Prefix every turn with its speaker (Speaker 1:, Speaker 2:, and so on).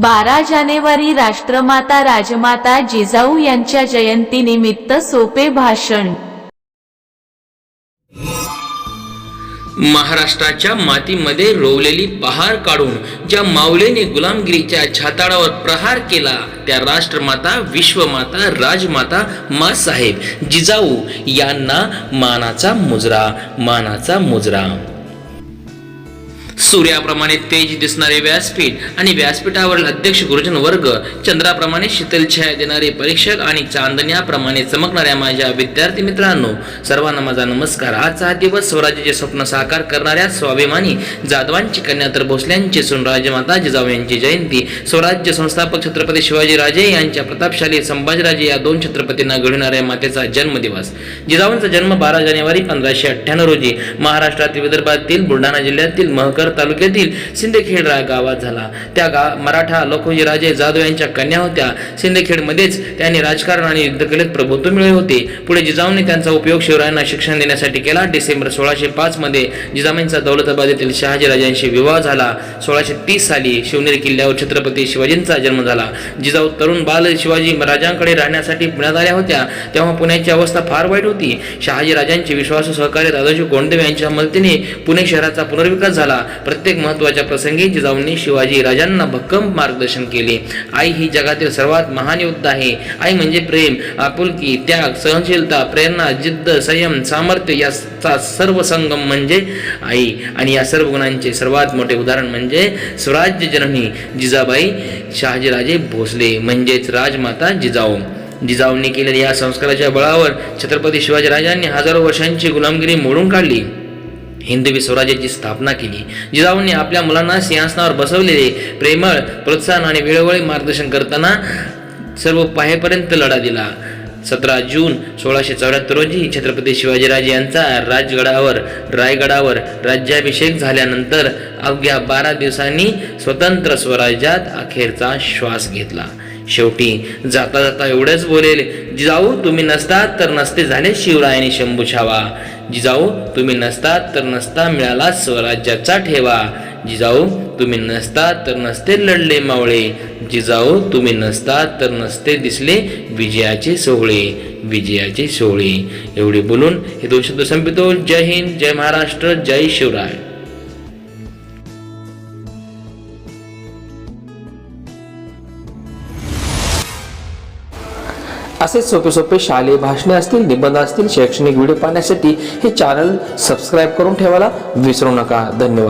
Speaker 1: बारा जानेवारी राष्ट्रमाता राजमाता जिजाऊ यांच्या जयंतीनिमित्त सोपे भाषण.
Speaker 2: महाराष्ट्राच्या मातीमध्ये रोवलेली पहार काढून ज्या माऊलेने गुलामगिरीच्या छाताडावर प्रहार केला त्या राष्ट्रमाता विश्वमाता राजमाता मासाहेब जिजाऊ यांना मानाचा मुजरा मानाचा मुजरा. सूर्याप्रमाणे तेज दिसणारे व्यासपीठ आणि व्यासपीठावरील अध्यक्ष गुरुजन वर्ग चंद्राप्रमाणे शीतल छाया देणारे परीक्षक आणि चांदण्याप्रमाणे चमकणाऱ्या माझ्या विद्यार्थी मित्रांनो सर्वांना माझा नमस्कार. आजचा हा दिवस स्वराज्याचे स्वप्न साकार करणाऱ्या स्वाभिमानी जाधवांची कन्या तर भोसल्यांची सून राजमाता जिजाऊ यांची जयंती. स्वराज्य संस्थापक छत्रपती शिवाजी राजे यांच्या प्रतापशाली संभाजीराजे या दोन छत्रपतींना घडविणाऱ्या मातेचा जन्मदिवस. जिजाऊंचा जन्म बारा जानेवारी पंधराशे अठ्ठ्याण्णव रोजी महाराष्ट्रातील विदर्भातील बुलढाणा जिल्ह्यातील महकर तालुक्यातील सिंदखेड गावात झाला. त्या गा मराठा लोकोजी राजे जाधव यांच्या कन्या होत्या. सिंदखेडमध्येच त्यांनी राजकारण आणि युद्धकलेत प्रभुत्व मिळवले होते. पुढे जिजाऊंनी त्यांचा उपयोग शिवरायांना शिक्षण देण्यासाठी केला. डिसेंबर सोळाशे पाच मध्ये जिजामांचा दौलताबाद येथील शहाजी राजांशी विवाह झाला. सोळाशे तीस साली शिवनेरी किल्ल्यावर छत्रपती शिवाजींचा जन्म झाला. जिजाऊ तरुण बाल शिवाजी राजांकडे राहण्यासाठी पुण्यात आल्या होत्या. तेव्हा पुण्याची अवस्था फार वाईट होती. शहाजी राजांचे विश्वासू सहकार्य दादाजी कोंडदेव यांच्या मदतीने पुणे शहराचा पुनर्विकास झाला. प्रत्येक महत्त्वाच्या प्रसंगी जिजाऊंनी शिवाजी राजांना भक्कम मार्गदर्शन केले. आई ही जगातील सर्वात महान योद्धा आहे. आई म्हणजे प्रेम आपुलकी त्याग सहनशीलता प्रेरणा जिद्द संयम सामर्थ्य याचा सर्व संगम म्हणजे आई. आणि या सर्व गुणांचे सर्वात मोठे उदाहरण म्हणजे स्वराज्य जननी जिजाबाई शहाजीराजे भोसले म्हणजेच राजमाता जिजाऊ. जिजाऊंनी केलेल्या या संस्काराच्या बळावर छत्रपती शिवाजी राजांनी हजारो वर्षांची गुलामगिरी मोडून काढली. हिंदवी स्वराज्याची स्थापना केली. जिजाऊंनी आपल्या मुलांना सिंहासनावर बसवलेले प्रेमळ प्रोत्साहन आणि वेळोवेळी मार्गदर्शन करताना सर्व पाहेपर्यंत लढा दिला. सतरा जून सोळाशे चौऱ्याहत्तर रोजी छत्रपती शिवाजीराजे यांचा राजगडावर रायगडावर राज्याभिषेक झाल्यानंतर अवघ्या बारा दिवसांनी स्वतंत्र स्वराज्यात अखेरचा श्वास घेतला. शेवटी जाता जाता एवढंच बोलेल जिजाऊ तुम्ही नसतात तर नसते झाले शिवरायाने शंभू छावा. जिजाऊ तुम्ही नसतात तर नसता मिळाला स्वराज्याचा ठेवा. जिजाऊ तुम्ही नसतात तर नसते लढले मावळे. जिजाऊ तुम्ही नसतात तर नसते दिसले विजयाचे सोहळे विजयाचे सोहळे. एवढे बोलून हे दोन शब्द संपितो. जय हिंद जय महाराष्ट्र जय शिवराय.
Speaker 3: असेच सोपे सोपे शालेय भाषणे असतील निबंध असतील शैक्षणिक व्हिडिओ पाहण्यासाठी हे चॅनल सबस्क्राईब करून ठेवायला विसरू नका. धन्यवाद.